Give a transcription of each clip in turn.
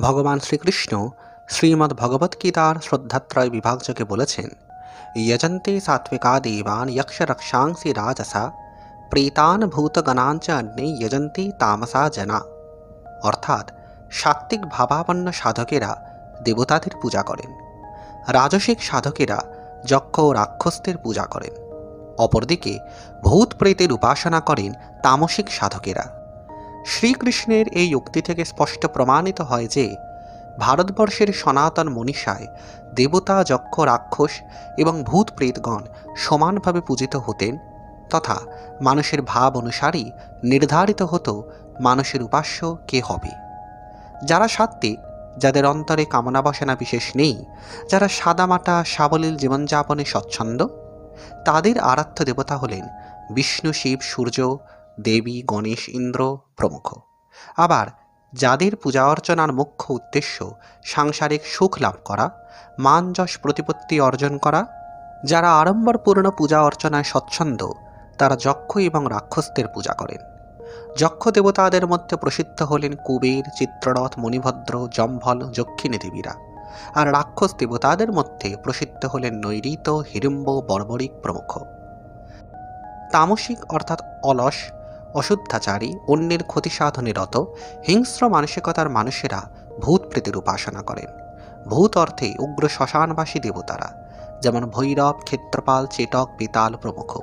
ভগবান শ্রীকৃষ্ণ শ্রীমদ্ ভগবদ্গীতার শ্রদ্ধাত্রয় বিভাগযোগে বলেছেন, যজন্তে সাত্বিকা দেবান যক্ষ রক্ষাংসি রাজসা, প্রেতান ভূতগণাঞ্চ অন্যে যজন্তি তামসা জনা অর্থাৎ সাত্ত্বিক ভাবাপন্ন সাধকেরা দেবতাদের পূজা করেন, রাজসিক সাধকেরা যক্ষ ও রাক্ষসদের পূজা করেন। অপরদিকে ভূত প্রেতের উপাসনা করেন তামসিক সাধকেরা। শ্রীকৃষ্ণের এই উক্তি থেকে স্পষ্ট প্রমাণিত হয় যে, ভারতবর্ষের সনাতন মনীষায় দেবতা, যক্ষ, রাক্ষস এবং ভূত প্রেতগণ সমানভাবে পূজিত হতেন তথা মানুষের ভাব অনুসারেই নির্ধারিত হতো মানুষের উপাস্য কে হবে। যারা সাত্ত্বিক, যাদের অন্তরে কামনা বাসনা বিশেষ নেই, যারা সাদামাটা সাবলীল জীবনযাপনে স্বচ্ছন্দ, তাদের আরাধ্য দেবতা হলেন বিষ্ণু, শিব, সূর্য দেবী, গণেশ, ইন্দ্র প্রমুখ। আবার যাদের পূজা অর্চনার মুখ্য উদ্দেশ্য সাংসারিক সুখ লাভ করা মান যশ প্রতিপত্তি অর্জন করা, যারা আড়ম্বরপূর্ণ পূজা অর্চনায় স্বচ্ছন্দ, তারা যক্ষ এবং রাক্ষসদের পূজা করেন। যক্ষ দেবতাদের মধ্যে প্রসিদ্ধ হলেন কুবের, চিত্ররথ মণিভদ্র জম্ভল, যক্ষিণী দেবীরা। আর রাক্ষস দেবতাদের মধ্যে প্রসিদ্ধ হলেন নৈরিত হিড়িম্ব বর্বরিক প্রমুখ। তামসিক অর্থাৎ অলস অশুদ্ধাচারী, অন্যের ক্ষতি সাধনে রত, হিংস্র মানসিকতার মানুষেরা ভূত প্রেতের উপাসনা করেন। ভূত অর্থে উগ্র শ্মশানবাসী দেবতারা, যেমন ভৈরব, ক্ষেত্রপাল চেটক বেতাল প্রমুখ।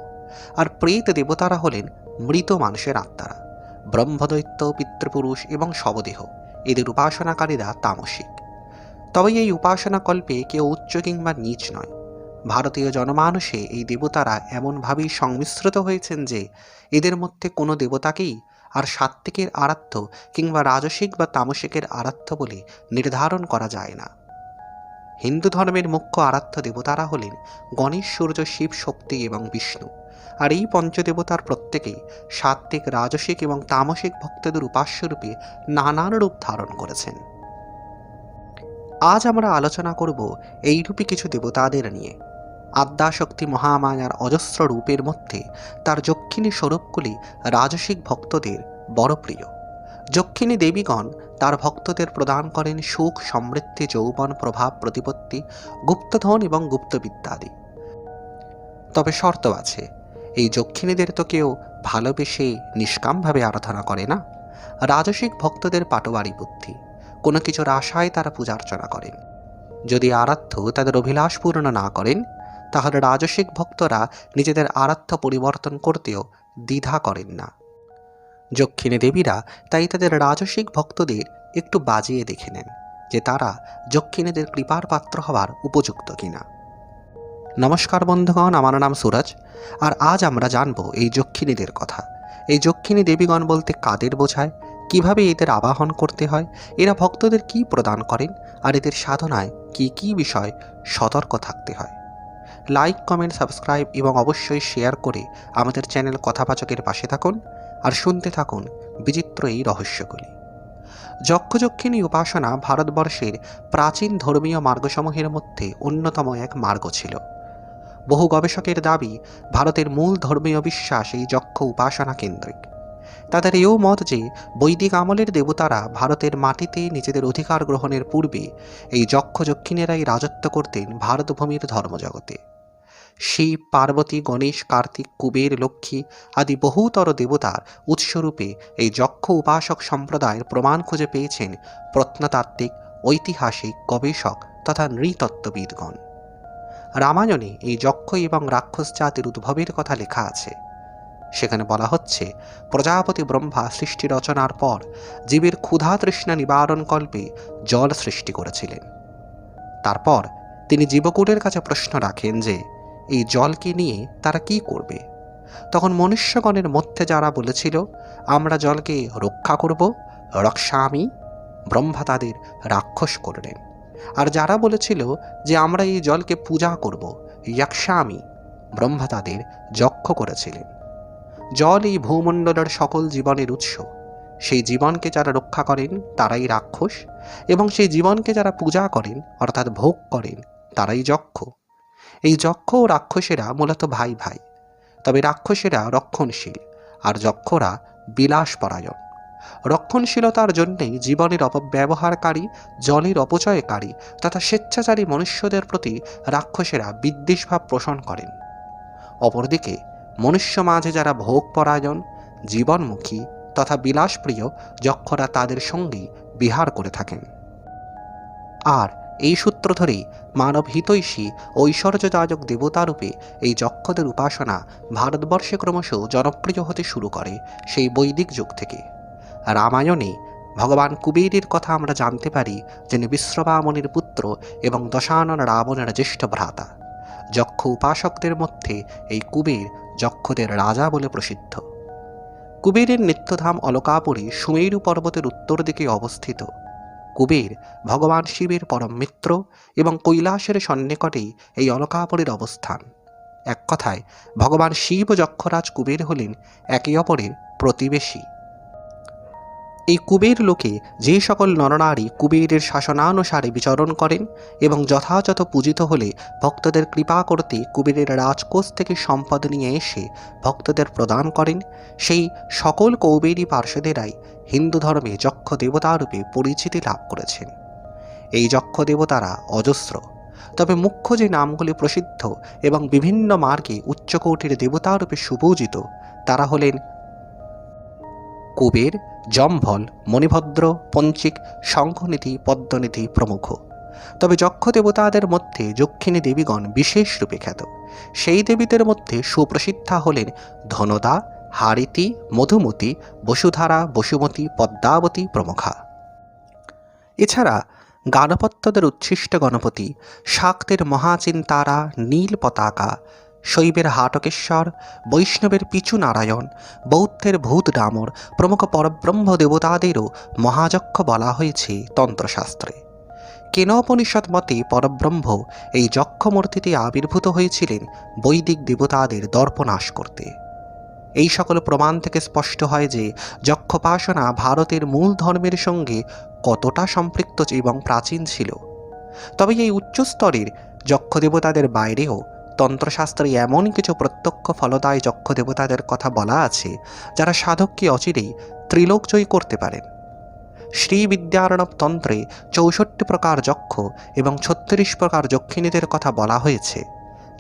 আর প্রেত দেবতারা হলেন মৃত মানুষের আত্মারা। ব্রহ্মদৈত্য, পিতৃপুরুষ এবং শবদেহ, এদের উপাসনাকারীরা তামসিক। তবে এই উপাসনাকল্পে কেউ উচ্চ কিংবা নিচ নয়। ভারতীয় জনমানুষে এই দেবতারা এমনভাবেই সংমিশ্রিত হয়েছেন যে, এদের মধ্যে কোনো দেবতাকেই আর সাত্ত্বিকের আরাধ্য কিংবা রাজসিক বা তামসিকের আরাধ্য বলে নির্ধারণ করা যায় না। হিন্দু ধর্মের মুখ্য আরাধ্য দেবতারা হলেন গণেশ, সূর্য, শিব, শক্তি এবং বিষ্ণু। আর এই পঞ্চদেবতার প্রত্যেকেই সাত্ত্বিক, রাজসিক এবং তামসিক ভক্তদের উপাস্যরূপে নানান রূপ ধারণ করেছেন। আজ আমরা আলোচনা করব এইরূপী কিছু দেবতাদের নিয়ে। আদ্যাশক্তি মহামায়ার অজস্র রূপের মধ্যে তার যক্ষিণী স্বরূপগুলি রাজসিক ভক্তদের বড় প্রিয় যক্ষিণী দেবীগণ তার ভক্তদের প্রদান করেন সুখ, সমৃদ্ধি, যৌবন, প্রভাব, প্রতিপত্তি, গুপ্তধন এবং গুপ্তবিদ্যাদি। তবে শর্ত আছে, এই যক্ষিণীদের তো কেউ ভালোবেসে নিষ্কামভাবে আরাধনা করে না। রাজসিক ভক্তদের পাটোয়ারি বুদ্ধি, কোনো কিছুর আশায় তারা পূজার্চনা করেন। যদি আরাধ্য তাদের অভিলাষ পূর্ণ না করেন তাহলে রাজসিক ভক্তরা নিজেদের আরাধ্য পরিবর্তন করতেও দ্বিধা করেন না। যক্ষিণী দেবীরা তাই তাদের রাজসিক ভক্তদের একটু বাজিয়ে দেখে নেন যে তারা যক্ষিণীদের কৃপার পাত্র হওয়ার উপযুক্ত কিনা। নমস্কার বন্ধুগণ, আমার নাম সুরজ, আর আজ আমরা জানব এই যক্ষিণীদের কথা। এই যক্ষিণী দেবীগণ বলতে কাদের বোঝায়? কীভাবে এদের আবাহন করতে হয়? এরা ভক্তদের কি প্রদান করেন? আর এদের সাধনায় কি কি বিষয় সতর্ক থাকতে হয়? লাইক কমেন্ট সাবস্ক্রাইব এবং অবশ্যই শেয়ার করে আমাদের চ্যানেল কথাবাচকের পাশে থাকুন আর শুনতে থাকুন বিচিত্র এই রহস্যগুলি। যক্ষযক্ষিণী উপাসনা ভারতবর্ষের প্রাচীন ধর্মীয় মার্গসমূহের মধ্যে অন্যতম এক মার্গ ছিল। বহু গবেষকের দাবি, ভারতের মূল ধর্মীয় বিশ্বাস এই যক্ষ উপাসনা কেন্দ্রিক। তাদের এও মত যে, বৈদিক আমলের দেবতারা ভারতের মাটিতে নিজেদের অধিকার গ্রহণের পূর্বে এই যক্ষ যক্ষিণেরাই রাজত্ব করতেন ভারতভূমির ধর্মজগতে। শিব পার্বতী, গণেশ, কার্তিক, কুবের, লক্ষ্মী আদি বহুতর দেবতার উৎসরূপে এই যক্ষ উপাসক সম্প্রদায়ের প্রমাণ খুঁজে পেয়েছেন প্রত্নতাত্ত্বিক, ঐতিহাসিক গবেষক তথা নৃতত্ত্ববিদগণ। রামায়ণে এই যক্ষ এবং রাক্ষস জাতির উদ্ভবের কথা লেখা আছে। সেখানে বলা হচ্ছে, প্রজাপতি ব্রহ্মা সৃষ্টি রচনার পর জীবের ক্ষুধা তৃষ্ণা নিবারণ কল্পে জল সৃষ্টি করেছিলেন। তারপর তিনি জীবকুলের কাছে প্রশ্ন রাখেন যে এই জলকে নিয়ে তারা কি করবে? তখন মনুষ্যগণের মধ্যে যারা বলেছিল, আমরা জলকে রক্ষা করব, রক্ষামি ব্রহ্মা তাদের রাক্ষস করলেন। আর যারা বলেছিল যে, আমরা এই জলকে পূজা করব ইয়াক্ষামি ব্রহ্মা তাদের যক্ষ করেছিলেন। জল এই ভূমণ্ডলের সকল জীবনের উৎস। সেই জীবনকে যারা রক্ষা করেন, তারাই রাক্ষস, এবং সেই জীবনকে যারা পূজা করেন, অর্থাৎ ভোগ করেন, তারাই যক্ষ। এই যক্ষ ও রাক্ষসেরা মূলত ভাই ভাই। তবে রাক্ষসেরা রক্ষণশীল আর যক্ষরা বিলাসপরায়ণ। রক্ষণশীলতার জন্যেই জীবনের অপব্যবহারকারী, জলের অপচয়কারী তথা স্বেচ্ছাচারী মনুষ্যদের প্রতি রাক্ষসেরা বিদ্বেষভাব পোষণ করেন। অপরদিকে মনুষ্য মাঝে যারা ভোগপরায়ণ, জীবনমুখী তথা বিলাসপ্রিয়, যক্ষরা তাদের সঙ্গেই বিহার করে থাকেন। আর এই সূত্র ধরেই মানব হিতৈষী ঐশ্বর্যদায়ক দেবতারূপে এই যক্ষদের উপাসনা ভারতবর্ষে ক্রমশ জনপ্রিয় হতে শুরু করে সেই বৈদিক যুগ থেকে। রামায়ণে ভগবান কুবেরের কথা আমরা জানতে পারি যিনি বিশ্রবামণির পুত্র এবং দশানন রাবণের জ্যেষ্ঠ ভ্রাতা। যক্ষ উপাসকদের মধ্যে এই কুবের যক্ষদের রাজা বলে প্রসিদ্ধ। কুবেরের নিত্যধাম অলকাপুরী সুমেরু পর্বতের উত্তর দিকে অবস্থিত। কুবের, ভগবান শিবের পরম মিত্র এবং কৈলাসের সন্নিকটেই এই অলকাপরের অবস্থান। এক কথায়, ভগবান শিব যক্ষরাজ কুবের হলেন একে অপরের প্রতিবেশী। এই কুবের লোকে যে সকল নরনারী কুবেরের শাসনানুসারে বিচরণ করেন এবং যথাযথ পূজিত হলে ভক্তদের কৃপা করতে কুবেরের রাজকোষ থেকে সম্পদ নিয়ে এসে ভক্তদের প্রদান করেন, সেই সকল কৌবেরী পার্শ্বদেরাই হিন্দু ধর্মে যক্ষ দেবতারূপে পরিচিতি লাভ করেছেন। এই যক্ষ দেবতারা অজস্র, তবে মুখ্য যে নামগুলি প্রসিদ্ধ এবং বিভিন্ন মার্গে উচ্চকোটির দেবতারূপে সুপূজিত, তারা হলেন কুবের, জম্ভল, মণিভদ্র, পঞ্চিক, শঙ্খনিধি, পদ্মনিধি প্রমুখ। তবে যক্ষ দেবতাদের মধ্যে যক্ষিণী দেবীগণ বিশেষ রূপে খ্যাত। সেই দেবীদের মধ্যে সুপ্রসিদ্ধা হলেন ধনদা, হারিতি, মধুমতি, বসুধারা, বসুমতী, পদ্মাবতী প্রমুখা। এছাড়া গানপত্যদের উচ্ছিষ্ট গণপতি, শাক্তের মহাচিন্তারা, নীল পতাকা শৈবের হাটকেশ্বর, বৈষ্ণবের পিছু নারায়ণ, বৌদ্ধের ভূত ডামর প্রমুখ পরব্রহ্ম দেবতাদেরও মহাযক্ষ বলা হয়েছে তন্ত্রশাস্ত্রে। কেনোপনিষদ মতে পরব্রহ্ম এই যক্ষ মূর্তিতে আবির্ভূত হয়েছিলেন বৈদিক দেবতাদের দর্পনাশ করতে। এই সকল প্রমাণ থেকে স্পষ্ট হয় যে যক্ষোপাসনা ভারতের মূল ধর্মের সঙ্গে কতটা সম্পৃক্ত এবং প্রাচীন ছিল। তবে এই উচ্চস্তরের যক্ষ দেবতাদের বাইরেও তন্ত্রশাস্ত্রে এমন কিছু প্রত্যক্ষ ফলদায় যক্ষ দেবতাদের কথা বলা আছে, যারা সাধককে অচিরেই ত্রিলোকজয়ী করতে পারেন। শ্রী বিদ্যারণব তন্ত্রে চৌষট্টি প্রকার যক্ষ এবং ছত্রিশ প্রকার যক্ষিণীদের কথা বলা হয়েছে,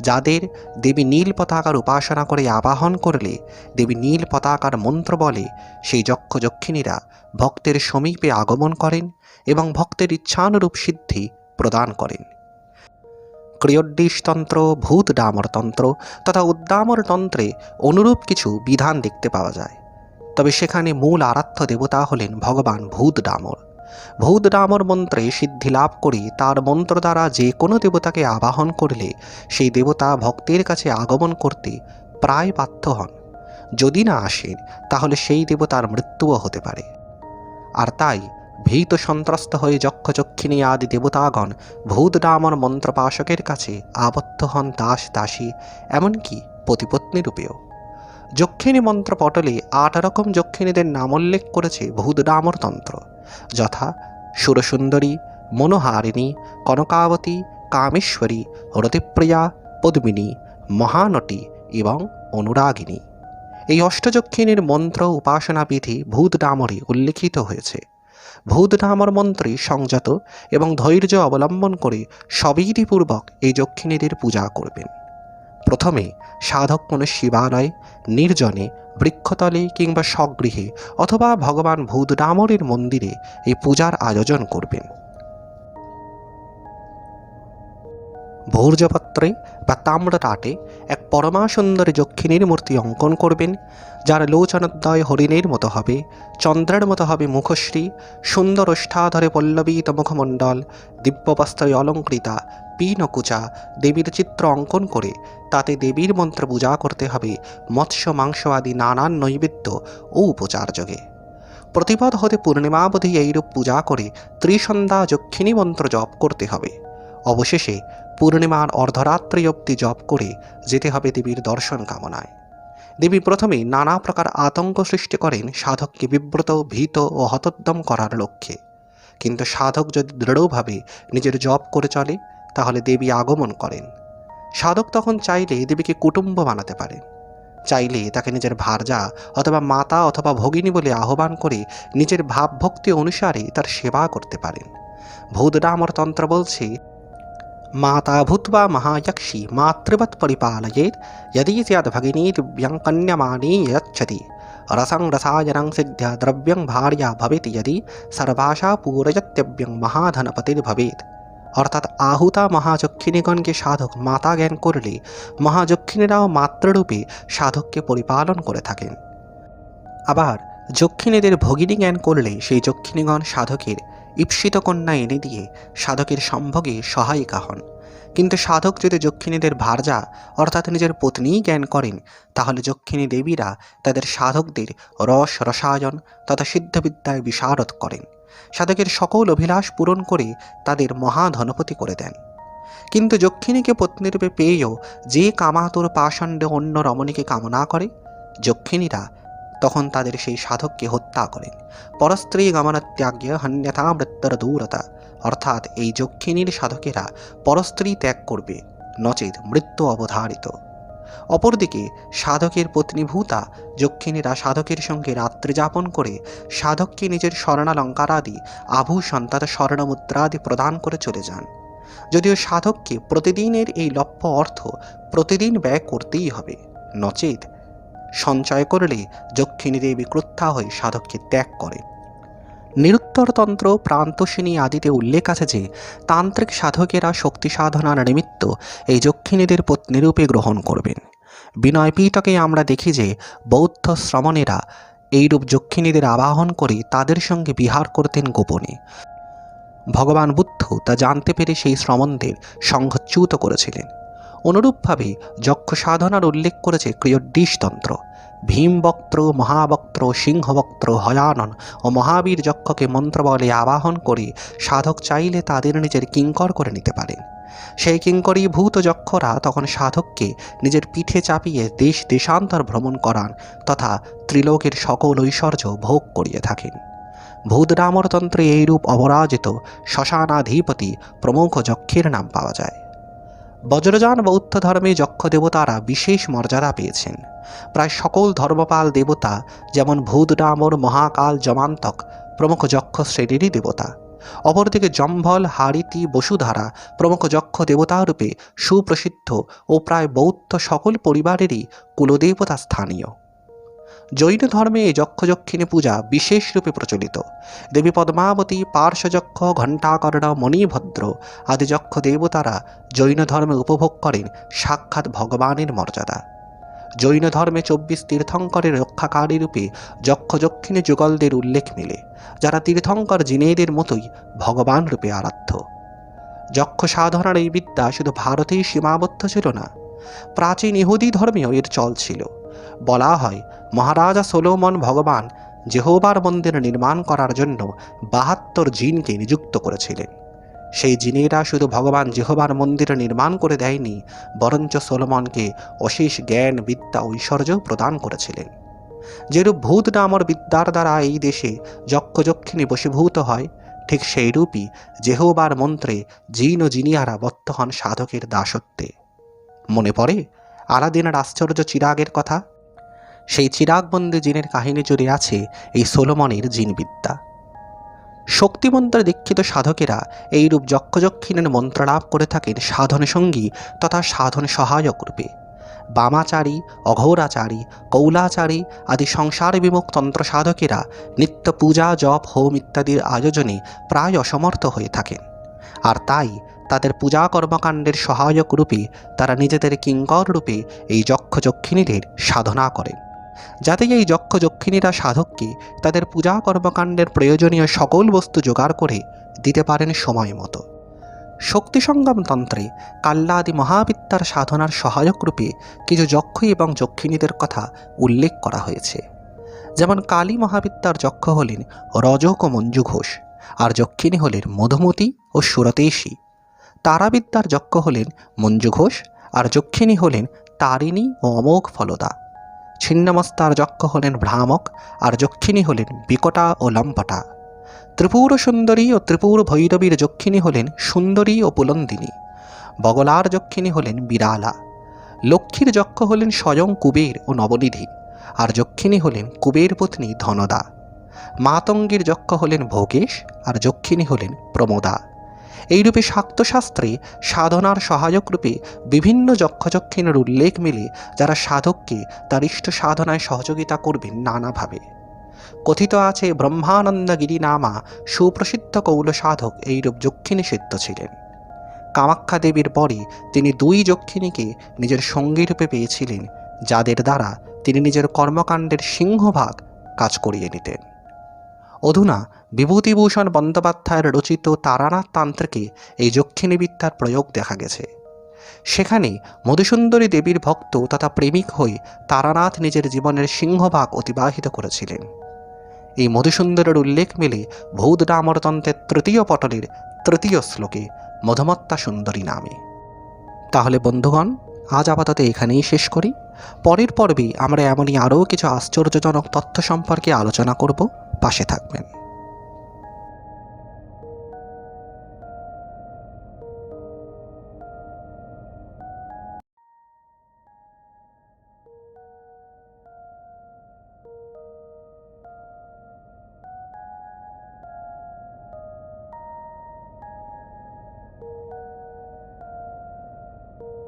যাদের দেবী নীল পতাকার উপাসনা করে আবাহন করলে, দেবী নীল পতাকার মন্ত্র বলে সেই যক্ষ যক্ষিণীরা ভক্তের সমীপে আগমন করেন এবং ভক্তের ইচ্ছানুরূপ সিদ্ধি প্রদান করেন। ক্রিয়োড্ডিশতন্ত্র ভূত ডামর তন্ত্র তথা উদ্দামর তন্ত্রে অনুরূপ কিছু বিধান দেখতে পাওয়া যায়। তবে সেখানে মূল আরাধ্য দেবতা হলেন ভগবান ভূত ডামর ভূত ডামর মন্ত্রে সিদ্ধি লাভ করে তার মন্ত্র দ্বারা যে কোনো দেবতাকে আবাহন করলে সেই দেবতা ভক্তের কাছে আগমন করতে প্রায় বাধ্য হন। যদি না আসেন, তাহলে সেই দেবতার মৃত্যুও হতে পারে। আর তাই ভীত সন্ত্রস্ত হয়ে যক্ষ যক্ষিণী আদি দেবতাগণ ভূত ডামর মন্ত্রপাশকের কাছে আবদ্ধ হন দাস দাসী, এমনকি পতিপত্নী রূপেও। যক্ষিণী মন্ত্র পটলে আট রকম যক্ষিণীদের নামোল্লেখ করেছে ভূত ডামর তন্ত্র। যথা সুরসুন্দরী, মনোহারিণী, কনকাবতী, কামেশ্বরী, রতিপ্রিয়া, পদ্মিনী, মহানটী এবং অনুরাগিনী এই অষ্টযক্ষিণীর মন্ত্র উপাসনা বিধি ভূত ডামরে উল্লেখিত হয়েছে। ভূত নামর মন্ত্রে সংযত এবং ধৈর্য অবলম্বন করে সবিধিপূর্বক এই যক্ষিণীদের পূজা করবেন। প্রথমে সাধক কোনো শিবালয়, নির্জনে বৃক্ষতলে কিংবা স্বগৃহে অথবা ভগবান ভূত ডামরের মন্দিরে এই পূজার আয়োজন করবেন। ভৌর্যপত্রে বা তাম্রটাটে এক পরমা সুন্দরী যক্ষিণীর মূর্তি অঙ্কন করবেন, যার লোচনোদ্দয় হরিণের মতো হবে, চন্দ্রের মতো হবে মুখশ্রী, সুন্দর ওষ্ঠাধরে পল্লবীত মুখমণ্ডল, দিব্যবস্ত্রে অলঙ্কৃতা, পিনকুচা, দেবীর চিত্র অঙ্কন করে তাতে দেবীর মন্ত্র পূজা করতে হবে, মৎস্য, মাংস আদি নানান নৈবেদ্য ও উপচার যোগে। প্রতিপদ হতে পূর্ণিমাবধি এইরূপ পূজা করে ত্রিসন্ধ্যা যক্ষিণী মন্ত্র জপ করতে হবে। অবশেষে পূর্ণিমার অর্ধরাত্রি অব্দি জপ করে যেতে হবে দেবীর দর্শন কামনায়। দেবী প্রথমে নানা প্রকার আতঙ্ক সৃষ্টি করেন সাধককে বিব্রত, ভীত ও হতোদ্যম করার লক্ষ্যে। কিন্তু সাধক যদি দৃঢ়ভাবে নিজের জপ করে চলে, তাহলে দেবী আগমন করেন। সাধক তখন চাইলে দেবীকে কুটুম্ব বানাতে পারেন। চাইলে তাকে নিজের ভার্যা অথবা মাতা অথবা ভগিনী বলে আহ্বান করে নিজের ভাবভক্তি অনুসারে তার সেবা করতে পারেন। ভূতরামর তন্ত্র বলছে মাতা ভূত্বা মহাযক্ষী মাতৃবৎ পরিপালয়েত यदि स्यात् भगिनी दिव्यं कन्यमानी यच्छति रसं रसायनं सिद्ध्य द्रव्यं भार्या भवेति यदि सर्वाशा पूरयत्यव्यं মহাধনপতির্ভবেত অর্থাৎ আহুতা মহাযক্ষিণীগণকে সাধক মাতা জ্ঞান করলে মহাযক্ষিণীরাও মাতৃরূপে সাধককে পরিপালন করে থাকেন আবার যক্ষিণীদের ভগিনী জ্ঞান করলে সেই যক্ষিণীগণ সাধকের ঈপ্সিত কন্যা এনে দিয়ে সাধকের সম্ভোগে সহায়িকা হন। কিন্তু সাধক যদি যক্ষিণীদের ভার্যা, অর্থাৎ নিজের পত্নীই জ্ঞান করেন, তাহলে যক্ষিণী দেবীরা তাদের সাধকদের রস, রসায়ন তথা সিদ্ধবিদ্যায় বিশারদ করেন। সাধকের সকল অভিলাষ পূরণ করে তাদের মহাধনপতি করে দেন। কিন্তু যক্ষিণীকে পত্নীরূপে পেয়েও যে কামাতুর পাষণ্ডে অন্য রমণীকে কামনা করে, যক্ষিণীরা তখন তাদের সেই সাধককে হত্যা করেন। পরস্ত্রী গমনত্যাগ্য হন্যথা মৃত্যুর দূরতা। অর্থাৎ এই যক্ষিণীর সাধকেরা পরস্ত্রী ত্যাগ করবে, নচেত মৃত্যু অবধারিত। অপরদিকে সাধকের পত্নীভূতা যক্ষিণীরা সাধকের সঙ্গে রাত্রি যাপন করে সাধককে নিজের স্বর্ণালঙ্কারাদি আভূষণ তথা স্বর্ণমুদ্রাদি প্রদান করে চলে যান। যদিও সাধককে প্রতিদিনের এই লভ্য অর্থ প্রতিদিন ব্যয় করতেই হবে, নচেত সঞ্চয় করলে যক্ষিণী দেবী ক্রুদ্ধা হয়ে সাধককে ত্যাগ করে। নিরুত্তরতন্ত্র প্রান্তসিনী আদিতে উল্লেখ আছে যে, তান্ত্রিক সাধকেরা শক্তি সাধনার নিমিত্ত এই যক্ষিণীদের পত্নীরূপে গ্রহণ করবেন। বিনয় পিটকে আমরা দেখি যে, বৌদ্ধ শ্রমণেরা এইরূপ যক্ষিণীদের আবাহন করে তাদের সঙ্গে বিহার করতেন গোপনে। ভগবান বুদ্ধ তা জানতে পেরে সেই শ্রমণদের সংঘচ্যুত করেছিলেন। অনুরূপভাবে যক্ষ সাধনার উল্লেখ করেছে ক্রিয়ড্ডিশতন্ত্র ভীমবক্ত্র, মহাবক্ত্র, সিংহবক্ত্র, হয়ানন ও মহাবীর যক্ষকে মন্ত্রবলে আবাহন করে সাধক চাইলে তাদের নিজের কিঙ্কর করে নিতে পারেন সেই কিঙ্করীভূত যক্ষরা তখন সাধককে নিজের পিঠে চাপিয়ে দেশ দেশান্তর ভ্রমণ করান তথা ত্রিলোকের সকল ঐশ্বর্য ভোগ করিয়ে থাকেন। ভূতরামরতন্ত্রে এইরূপ অপরাজিত শ্মশানাধিপতি প্রমুখ যক্ষের নাম পাওয়া যায়। বজ্রযান বৌদ্ধ ধর্মে যক্ষ দেবতারা বিশেষ মর্যাদা পেয়েছেন। প্রায় সকল ধর্মপাল দেবতা, যেমন ভূতরামর মহাকাল জমান্তক প্রমুখ যক্ষ শ্রেণীরই দেবতা। অপরদিকে জম্ভল হারিতি বসুধারা প্রমুখ যক্ষ দেবতারূপে সুপ্রসিদ্ধ ও প্রায় বৌদ্ধ সকল পরিবারেরই কুলদেবতা স্থানীয়। জৈন ধর্মে যক্ষযক্ষিণী পূজা বিশেষ রূপে প্রচলিত। দেবী পদ্মাবতী, পার্শ্বযক্ষ, ঘণ্টাকর্ণ, মণিভদ্র আদি যক্ষ দেবতারা জৈন ধর্মে উপভোগ করেন সাক্ষাৎ ভগবানের মর্যাদা। জৈন ধর্মে চব্বিশ তীর্থঙ্করের রক্ষাকারী রূপে যক্ষযক্ষিণী যুগলদের উল্লেখ মিলে, যারা তীর্থঙ্কর জিনেদের মতোই ভগবান রূপে আরাধ্য। যক্ষ সাধনার এই বিদ্যা শুধু ভারতেই সীমাবদ্ধ ছিল না, প্রাচীন ইহুদি ধর্মেও এর চল ছিল। বলা হয়, মহারাজা সোলোমন ভগবান জেহোবার মন্দির নির্মাণ করার জন্য বাহাত্তর জিনকে নিযুক্ত করেছিলেন। সেই জিনেরা শুধু ভগবান জেহোবার মন্দির নির্মাণ করে দেয়নি, বরঞ্চ সোলোমনকে অশেষ জ্ঞান, বিদ্যা, ঐশ্বর্য প্রদান করেছিলেন। যেরূপ ভূত নামর বিদ্যার দ্বারা এই দেশে যক্ষযক্ষিণী বশীভূত হয়, ঠিক সেইরূপই জেহোবার মন্ত্রে জিন ও জিনিয়ারা বদ্ধ হন সাধকের দাসত্বে। মনে পড়ে আলাদিনের আশ্চর্য চিরাগের কথা? সেই চিরাগবন্দি জিনের কাহিনী জুড়ে আছে এই সোলোমনের জিনবিদ্যা। শক্তিমন্ত্রে দীক্ষিত সাধকেরা এইরূপ যক্ষযক্ষিণের মন্ত্রলাভ করে থাকেন সাধন সঙ্গী তথা সাধন সহায়ক রূপে। বামাচারী, অঘোরাচারী, কৌলাচারী আদি সংসার বিমুখ তন্ত্র সাধকেরা নিত্য পূজা, জপ, হোম ইত্যাদির আয়োজনে প্রায় অসমর্থ হয়ে থাকেন। আর তাই তাদের পূজা কর্মকাণ্ডের সহায়ক রূপে তারা নিজেদের কিঙ্কর রূপে এই যক্ষযক্ষিণীদের সাধনা করেন যাতে এই যক্ষযক্ষিণীরা সাধককে তাদের পূজা কর্মকাণ্ডের প্রয়োজনীয় সকল বস্তু জোগাড় করে দিতে পারেন সময় মতো। শক্তি সংগ্রাম তন্ত্রে কাল্লাদি মহাবিদ্যার সাধনার সহায়ক রূপে কিছু যক্ষ এবং যক্ষিণীদের কথা উল্লেখ করা হয়েছে। যেমন কালী মহাবিদ্যার যক্ষ হলেন রজক ও মঞ্জু ঘোষ আর যক্ষিণী হলেন মধুমতি ও সুরতেশী। তারাবিদ্যার যক্ষ হলেন মঞ্জু ঘোষ আর যক্ষিণী হলেন তারিণী ও অমোঘ ফলদা ছিন্নমস্তার যক্ষ হলেন ভ্রামক আর যক্ষিণী হলেন বিকটা ও লম্পটা। ত্রিপুর সুন্দরী ও ত্রিপুর ভৈরবীর যক্ষিণী হলেন সুন্দরী ও পুলন্দিনী। বগলার যক্ষিণী হলেন বিড়ালা। লক্ষ্মীর যক্ষ হলেন স্বয়ং কুবের ও নবনিধি আর যক্ষিণী হলেন কুবের পত্নী ধনদা। মাতঙ্গীর যক্ষ হলেন ভোগেশ আর যক্ষিণী হলেন প্রমোদা। এইরূপে শাক্তশাস্ত্রে সাধনার সহায়ক রূপে বিভিন্ন যক্ষযক্ষিণের উল্লেখ মিলে যারা সাধককে তার ইষ্ট সাধনায় সহযোগিতা করবেন নানাভাবে। কথিত আছে ব্রহ্মানন্দগিরি নামা সুপ্রসিদ্ধ কৌল সাধক এইরূপ যক্ষিণী সিদ্ধ ছিলেন। কামাখ্যা দেবীর পরে তিনি দুই যক্ষিণীকে নিজের সঙ্গীরূপে পেয়েছিলেন, যাদের দ্বারা তিনি নিজের কর্মকাণ্ডের সিংহভাগ কাজ করিয়ে নিতেন। অধুনা বিভূতিভূষণ বন্দ্যোপাধ্যায়ের রচিত তারানাথ তান্ত্রিকে এই যক্ষিণী বিদ্যার প্রয়োগ দেখা গেছে। সেখানে মধুসুন্দরী দেবীর ভক্ত তথা প্রেমিক হয়ে তারানাথ নিজের জীবনের সিংহভাগ অতিবাহিত করেছিলেন। এই মধুসুন্দরের উল্লেখ মিলে ভৌদ ডামরতন্ত্রের তৃতীয় পটলের তৃতীয় শ্লোকে মধুমত্তা সুন্দরী নামে। তাহলে বন্ধুগণ, আজ আপাতত এখানেই শেষ করি। পরের পর্বে আমরা এমনই আরও কিছু আশ্চর্যজনক তথ্য সম্পর্কে আলোচনা করব। পাশে থাকবেন।